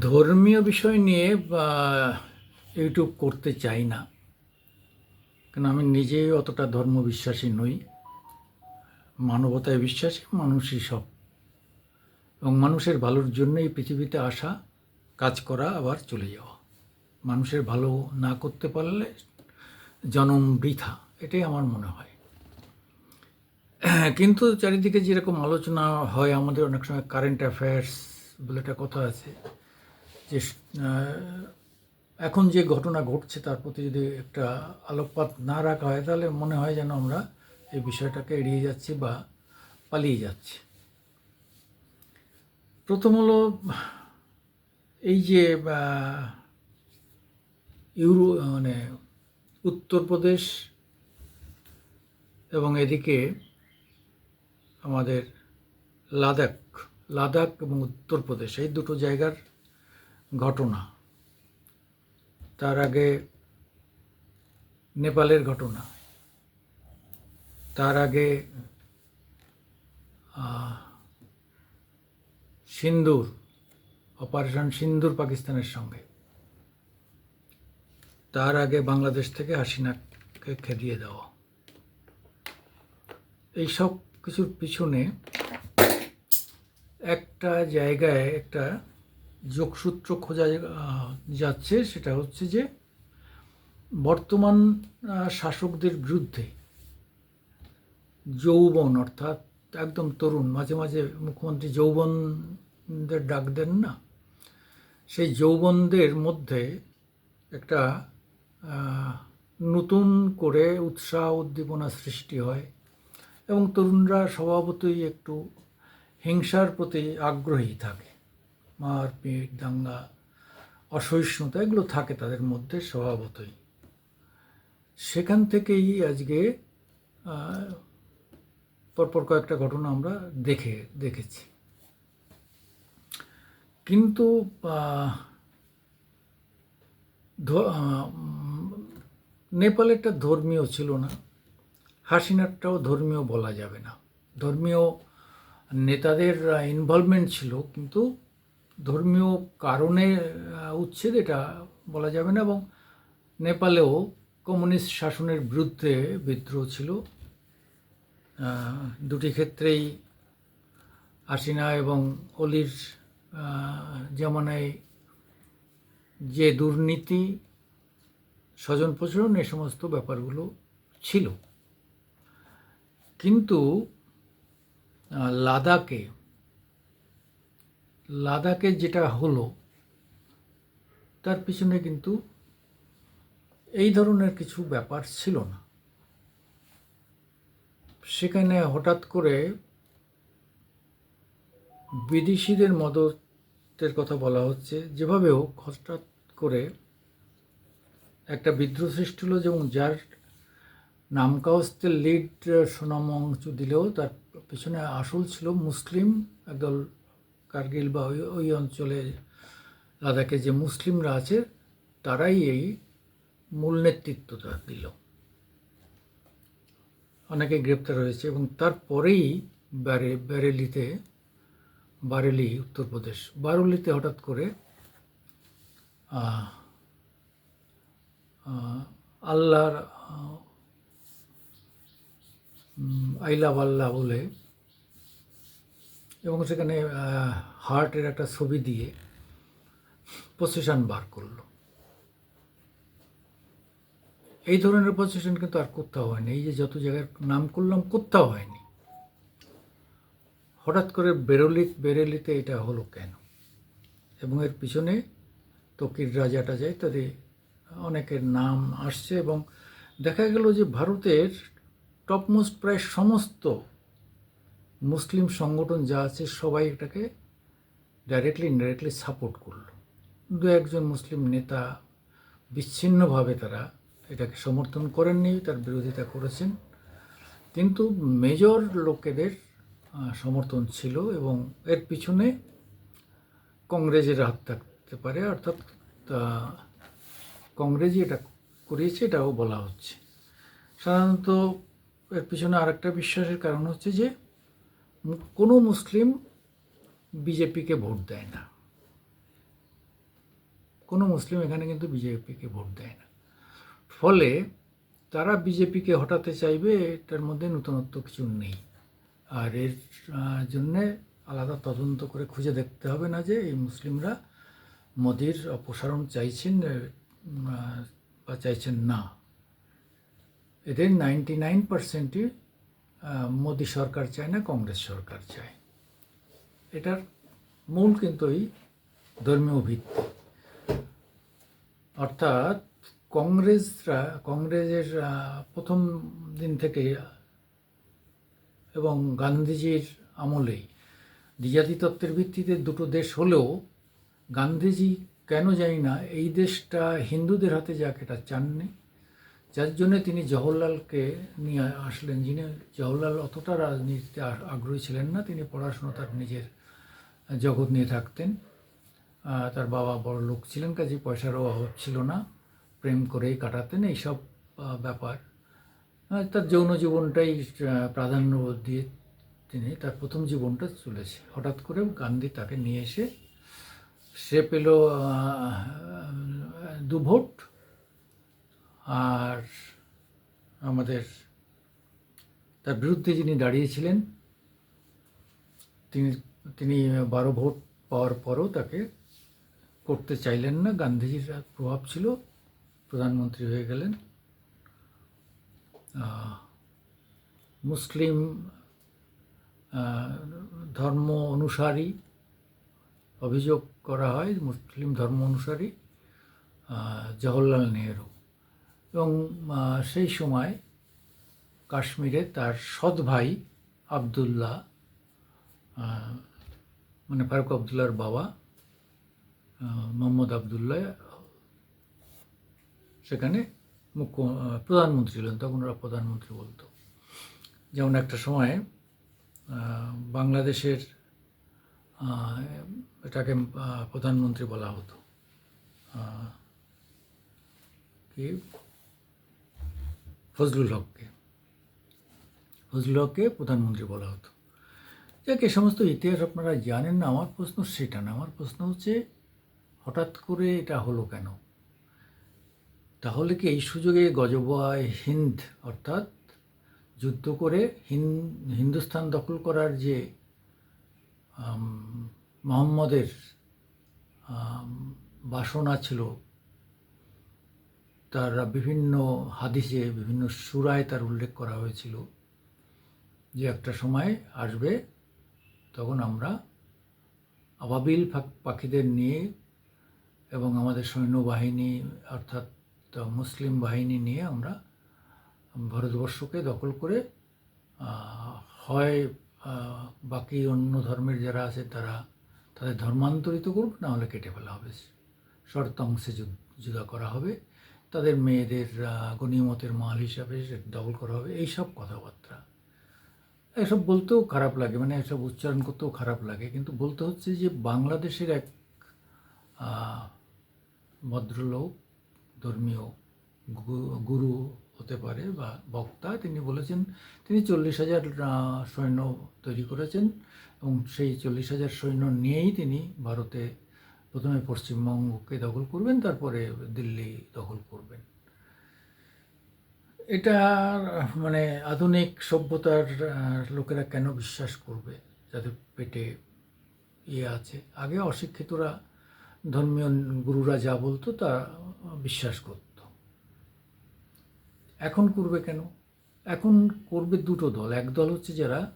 ধর্মীয় বিষয় নিয়ে ইউটিউব করতে চাই না। কেন আমি নিজেই অতটা ধর্ম বিশ্বাসী নই। মানবতায় বিশ্বাসী, মানুষই সব। এবং মানুষের ভালোর জন্যই পৃথিবীতে আসা, কাজ করা, আবার চলে যাওয়া। মানুষের ভালো না করতে পারলে জনম বৃথা, এটাই আমার মনে হয়। কিন্তু চারিদিকে যেরকম আলোচনা হয়, আমাদের অনেক সময় কারেন্ট অ্যাফেয়ার্স বলে একটা কথা আছে। যে এখন যে ঘটনা ঘটছে তার প্রতি যদি একটা আলোকপাত না রাখা হয়, তাহলে মনে হয় যেন আমরা এই বিষয়টাকে এড়িয়ে যাচ্ছি বা পালিয়ে যাচ্ছি। প্রথম হলো, এই যে ইউরো মানে উত্তরপ্রদেশ এবং এদিকে আমাদের লাদাখ লাদাখ এবং উত্তরপ্রদেশ, এই দুটো জায়গার ঘটনা। তার আগে নেপালের ঘটনা। তার আগে সিন্দুর, অপারেশন সিন্দুর পাকিস্তানের সঙ্গে। তার আগে বাংলাদেশ থেকে হাসিনাকে খেদিয়ে দেওয়া। এই সব কিছুর পিছনে একটা জায়গায় একটা যোগসূত্র খোঁজা যাচ্ছে সেটা হচ্ছে যে বর্তমান শাসকদের বিরুদ্ধে যৌবন অর্থাৎ একদম তরুণ, মাঝে মাঝে মুখ্যমন্ত্রী যৌবনদের ডাক দেন না, সেই যৌবনদের মধ্যে একটা নতুন করে উৎসাহ উদ্দীপনা সৃষ্টি হয় এবং তরুণরা স্বভাবতই একটু হিংসার প্রতি আগ্রহী থাকে। মারপিট, দাঙ্গা, অসহিষ্ণুতা, এগুলো থাকে তাদের মধ্যে স্বভাবতই। সেখান থেকেই আজকে পরপর কয়েকটা ঘটনা আমরা দেখে, দেখেছি। কিন্তু নেপালেরটা ধর্মীয় ছিল না। হাসিনারটাও ধর্মীয় বলা যাবে না। ধর্মীয় নেতাদের ইনভলভমেন্ট ছিল, কিন্তু ধর্মীয় কারণে উচ্ছেদ এটা বলা যাবে না এবং নেপালেও কমিউনিস্ট শাসনের বিরুদ্ধে বিদ্রোহ ছিল। দুটি ক্ষেত্রেই আসিনা এবং অলির জামানায় যে দুর্নীতি, স্বজন প্রচলন এই সমস্ত ব্যাপারগুলো ছিল। কিন্তু লাদাখে লাদাখে যেটা হলো, তার পিছনে কিন্তু এই ধরনের কিছু ব্যাপার ছিল না। সেখানে হঠাৎ করে বিদেশিদের মদতের কথা বলা হচ্ছে। যেভাবে হোক, হঠাৎ করে একটা বিদ্রোহ সৃষ্টি হলো এবং যার নামকাওস্তে লিড সুনাম অংশ দিলেও তার পিছনে আসল ছিল মুসলিম একদল কার্গিল বা ওই ওই অঞ্চলে লাদাখে যে মুসলিমরা আছে তারাই এই মূল নেতৃত্বটা দিল। অনেকে গ্রেপ্তার হয়েছে এবং তারপরেই ব্যারে ব্যারেলিতে বারেলি উত্তরপ্রদেশ বারেলিতে হঠাৎ করে আল্লাহর আহ, উম, আই লাভ আল্লাহ বলে এবং সেখানে হার্টের একটা ছবি দিয়ে পজিশন বার করল। এই ধরনের পজিশন কিন্তু আর কোথাও হয়নি। এই যে যত জায়গার নাম করলাম, কোথাও হয়নি। হঠাৎ করে বেরোলি বেরেলিতে এটা হলো কেন? এবং এর পিছনে তকির রাজাটা যায় তাদের অনেকের নাম আসছে এবং দেখা গেল যে ভারতের টপমোস্ট প্রায় সমস্ত মুসলিম সংগঠন যা আছে সবাই এটাকে ডাইরেক্টলি ইনডাইরেক্টলি সাপোর্ট করল। দু একজন মুসলিম নেতা বিচ্ছিন্নভাবে তারা এটাকে সমর্থন করেননি, তার বিরোধিতা করেছেন। কিন্তু মেজর লোকেদের সমর্থন ছিল এবং এর পিছনে কংগ্রেসের হাত থাকতে পারে, অর্থাৎ কংগ্রেসই এটা করিয়েছে, এটাও বলা হচ্ছে। সাধারণত এর পিছনে আরেকটা বিশ্বাসের কারণ হচ্ছে যে কোনো মুসলিম বিজেপিকে ভোট দেয় না। কোনো মুসলিম এখানে কিন্তু বিজেপিকে ভোট দেয় না। ফলে তারা বিজেপিকে হটাতে চাইবে, এটার মধ্যে নতুনত্ব কিছু নেই। আর এর জন্যে আলাদা তদন্ত করে খুঁজে দেখতে হবে না যে এই মুসলিমরা মোদির অপসারণ চাইছেন বা চাইছেন না। এদের নাইনটি নাইন পার্সেন্টই মোদী সরকার চায় না, কংগ্রেস সরকার চায়। এটার মূল কিন্তু এই ধর্মীয় ভিত্তি। অর্থাৎ কংগ্রেসরা কংগ্রেসের প্রথম দিন থেকে এবং গান্ধীজির আমলেই দ্বিজাতি তত্ত্বের ভিত্তিতে দুটো দেশ হলেও গান্ধীজি কেন জানি না, এই দেশটা হিন্দুদের হাতে যাক, এটা চাননি। যার জন্য তিনি জওহরলালকে নিয়ে আসলেন যিনি জওহরলাল অতটা রাজনীতিতে আগ্রহী ছিলেন না তিনি পড়াশুনো তার নিজের জগৎ নিয়ে থাকতেন। তার বাবা বড় লোক ছিলেন কাজে পয়সারও অভাব ছিল না প্রেম করেই কাটাতেন এইসব ব্যাপার। তার যৌন জীবনটাই প্রাধান্য দিয়ে তিনি তার প্রথম জীবনটা চলেছে হঠাৎ করে গান্ধী তাকে নিয়ে এসে সে পেল আহ, দু ভোট আর আমাদের তার বিরুদ্ধে যিনি দাঁড়িয়েছিলেন, তিনি তিনি বারো ভোট পাওয়ার পরও তাকে করতে চাইলেন না। গান্ধীজির প্রভাব ছিল, প্রধানমন্ত্রী হয়ে গেলেন। মুসলিম ধর্ম অনুসারী অভিযোগ করা হয়, মুসলিম ধর্ম অনুসারী জওহরলাল নেহরু। এবং সেই সময় কাশ্মীরে তার সৎ ভাই আবদুল্লাহ মানে ফারুক আবদুল্লাহর বাবা মোহাম্মদ আবদুল্লাহ সেখানে মুখ্য প্রধানমন্ত্রী ছিলেন। তখন ওরা প্রধানমন্ত্রী বলতো। যেমন একটা সময় বাংলাদেশের এটাকে প্রধানমন্ত্রী বলা হতো। কি? ফজলুল হককে। ফজলুল হককে প্রধানমন্ত্রী বলা হতো। যাক, এ সমস্ত ইতিহাস আপনারা জানেন না, আমার প্রশ্ন সেটা না। আমার প্রশ্ন হচ্ছে, হঠাৎ করে এটা হলো কেন? তাহলে কি এই সুযোগে গজবায় হিন্দ, অর্থাৎ যুদ্ধ করে হিন, হিন্দুস্তান দখল করার যে মোহাম্মদের বাসনা ছিল তার বিভিন্ন হাদিসে, বিভিন্ন সুরায় তার উল্লেখ করা হয়েছিল যে একটা সময় আসবে তখন আমরা আবাবিল পাখিদের নিয়ে এবং আমাদের সৈন্যবাহিনী অর্থাৎ মুসলিম বাহিনী নিয়ে আমরা ভারতবর্ষকে দখল করে হয় বাকি অন্য ধর্মের যারা আছে তারা তাদের ধর্মান্তরিত করবে না হলে কেটে ফেলা হবে। শর্ত অংশে যুদ- করা হবে। তাদের মেয়েদের গণিমতের মাল হিসাবে দখল করা হবে। এইসব কথাবার্তা। এসব বলতেও খারাপ লাগে মানে এসব উচ্চারণ করতেও খারাপ লাগে। কিন্তু বলতে হচ্ছে যে, বাংলাদেশের এক ভদ্রলোক, ধর্মীয় গুরু হতে পারে বা বক্তা, তিনি বলেছেন, তিনি চল্লিশ হাজার সৈন্য তৈরি করেছেন এবং সেই চল্লিশ হাজার সৈন্য নিয়েই তিনি ভারতে প্রথমে পশ্চিমবঙ্গকে দখল করবেন, তারপরে দিল্লি দখল করবেন। এটা মানে আধুনিক সভ্যতার লোকেরা কেন বিশ্বাস করবে? যাদের পেটে ইয়ে আছে। আগে অশিক্ষিতরা, ধর্মীয় গুরুরা যা বলতো, তা বিশ্বাস করত। এখন করবে কেন? এখন করবে দুটো দল। এক দল হচ্ছে যারা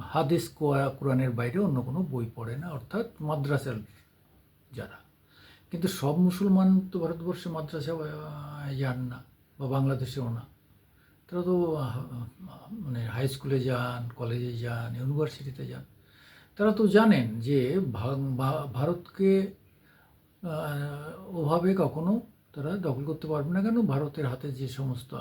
হাদিস কোয়া- কোরআনের বাইরে অন্য কোনো বই পড়ে না, অর্থাৎ মাদ্রাসার যারা। কিন্তু সব মুসলমান তো ভারতবর্ষে মাদ্রাসা যান না বা বাংলাদেশেও না। তারা তো মানে হাই স্কুলে যান কলেজে যান ইউনিভার্সিটিতে যান। তারা তো জানেন যে ভারতকে ওভাবে কখনো তারা দখল করতে পারবে না কেন? ভারতের হাতে যে সমস্ত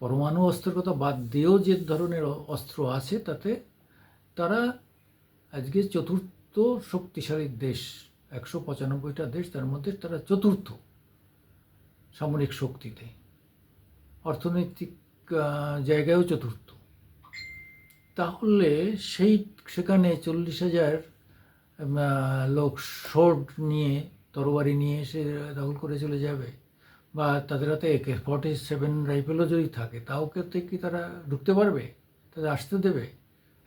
পরমাণু অস্ত্রের কথা বাদ দিয়েও যে ধরনের অস্ত্র আছে, তাতে তারা আজকে চতুর্থ শক্তিশালী দেশ, একশো পঁচানব্বইটা দেশ, তার মধ্যে তারা চতুর্থ সামরিক শক্তিতে। অর্থনৈতিক জায়গায়ও চতুর্থ। তাহলে সেই, সেখানে চল্লিশ হাজার লোক শোট নিয়ে, তরবারি নিয়ে এসে দখল করে চলে যাবে। বা তাদের হাতে একে ফর্টি সেভেন রাইফেলও যদি থাকে, তাও ক্ষেত্রে কি তারা ঢুকতে পারবে? তাদের আসতে দেবে?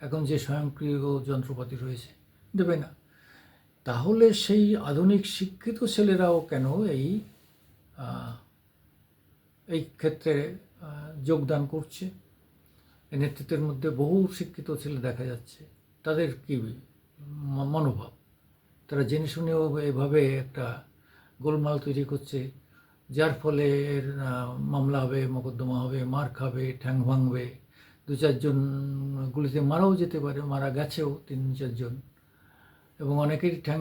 এখন যে স্বয়ংক্রিয় যন্ত্রপাতি রয়েছে, দেবে না। তাহলে সেই আধুনিক শিক্ষিত ছেলেরাও কেন এই এই ক্ষেত্রে যোগদান করছে? নেতৃত্বের মধ্যে বহু শিক্ষিত ছেলে দেখা যাচ্ছে। তাদের কি মনোভাব? তারা জেনে শুনেও এভাবে একটা গোলমাল তৈরি করছে। যার ফলে এর মামলা হবে, মোকদ্দমা হবে, মার খাবে, ঠ্যাং ভাঙবে। দু চারজন গুলিতে মারাও যেতে পারে, মারা গেছেও তিন চারজন। এবং অনেকেরই ঠ্যাং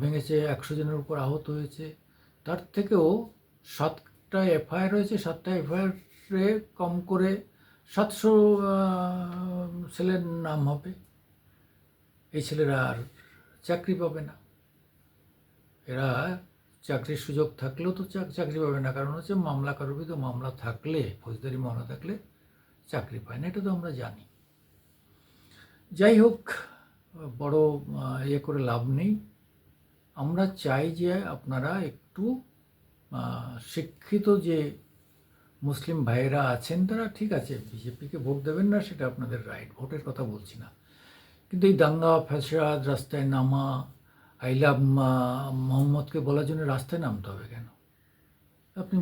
ভেঙেছে, একশো জনের উপর আহত হয়েছে। তার থেকেও সাতটা এফআইআর হয়েছে, সাতটা এফআইআরে কম করে সাতশো ছেলের নাম হবে। এই ছেলেরা আর চাকরি পাবে না। এরা চাকরির সুযোগ থাকলেও তো চাকরি পাবে না। কারণ হচ্ছে মামলা কারোর বিরুদ্ধে মামলা থাকলে, ফৌজদারি মামলা থাকলে চাকরি পায় না, এটা তো আমরা জানি। যাই হোক, বড় ইয়ে করে লাভ নেই। আমরা চাই যে আপনারা একটু শিক্ষিত যে মুসলিম ভাইয়েরা আছেন, তারা ঠিক আছে, বিজেপিকে ভোট দেবেন না, সেটা আপনাদের রাইট ভোটের কথা বলছি না। কিন্তু এই দাঙ্গা ফ্যাসাদ রাস্তায় নামা আই লাভ মোহাম্মদকে বলার জন্য রাস্তায় নামতে হবে কেন? আপনি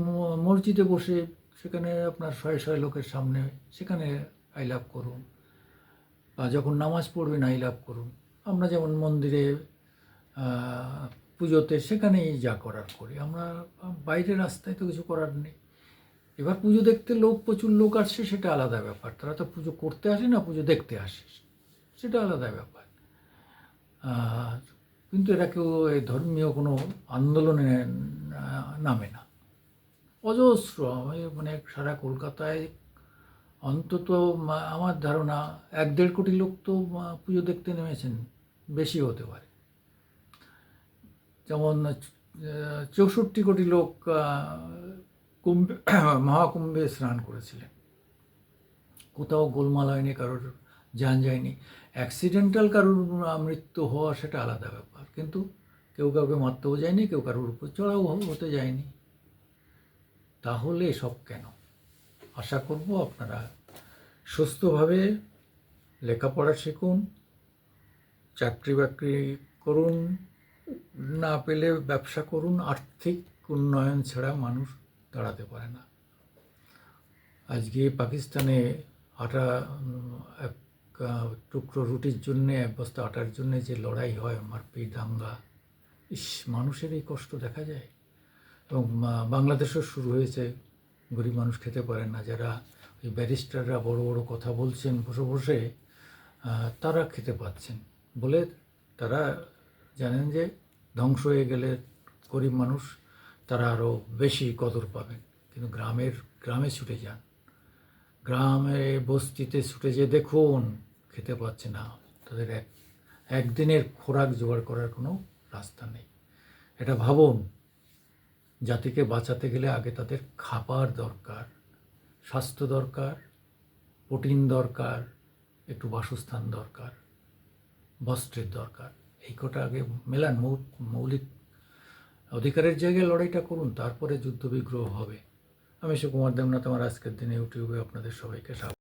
মসজিদে বসে সেখানে আপনার শয়ে শয়ে লোকের সামনে সেখানে আই লাভ করুন বা যখন নামাজ পড়বেন আই লাভ করুন। আমরা যেমন মন্দিরে পুজোতে সেখানেই যা করার করি। আমরা বাইরে রাস্তায় তো কিছু করার নেই। এবার পুজো দেখতে লোক, প্রচুর লোক আসছে সেটা আলাদা ব্যাপার। তারা তো পুজো করতে আসে না, পুজো দেখতে আসে। সেটা আলাদা ব্যাপার। কিন্তু এরা কেউ এই ধর্মীয় কোনো আন্দোলনে নামে না। অজস্র মানে সারা কলকাতায় অন্তত আমার ধারণা এক দেড় কোটি লোক তো পুজো দেখতে নেমেছেন, বেশি হতে পারে। যেমন চৌষট্টি কোটি লোক কুম্ভে, মহাকুম্ভে স্নান করেছিলেন। কোথাও গোলমাল হয়নি, কারোর যান যায়নি। অ্যাক্সিডেন্টাল কারোর মৃত্যু হওয়া সেটা আলাদা ব্যাপার। কিন্তু কেউ কাউকে মারতেও যায়নি, কেউ কারোর উপর চড়াও হতে যায়নি। তাহলে সব কেন? আশা করব আপনারা সুস্থভাবে লেখাপড়া শিখুন, চাকরি বাকরি করুন, না পেলে ব্যবসা করুন, আর্থিক উন্নয়ন ছাড়া মানুষ দাঁড়াতে পারে না। আজকে পাকিস্তানে আটা টুকরো রুটির জন্যে এক বস্তা আটার জন্যে যে লড়াই হয় মারপিট দাঙ্গা। ইস, মানুষের এই কষ্ট দেখা যায়। এবং বাংলাদেশেও শুরু হয়েছে। গরিব মানুষ খেতে পারে না। যারা ওই ব্যারিস্টাররা বড় বড় কথা বলছেন, বসে বসে তারা খেতে পাচ্ছেন। বলে তারা জানেন যে ধ্বংস হয়ে গেলে গরিব মানুষ, তারা আরও বেশি কদর পাবেন। কিন্তু গ্রামের, গ্রামে ছুটে যান। গ্রামে বস্তিতে ছুটে যেয়ে দেখুন খেতে পাচ্ছে না। তাদের এক, একদিনের খোরাক জোগাড় করার কোনো রাস্তা নেই। এটা ভাবুন, জাতিকে বাঁচাতে গেলে আগে তাদের খাবার দরকার, স্বাস্থ্য দরকার, প্রোটিন দরকার, একটু বাসস্থান দরকার, বস্ত্রের দরকার। এই কটা আগে মেলান মৌলিক অধিকারের জায়গায় লড়াইটা করুন, তারপরে যুদ্ধ বিগ্রহ হবে। আমি সুকুমার দেবনাথ, আমার আজকের দিনে ইউটিউবে আপনাদের সবাইকে স্বাগত।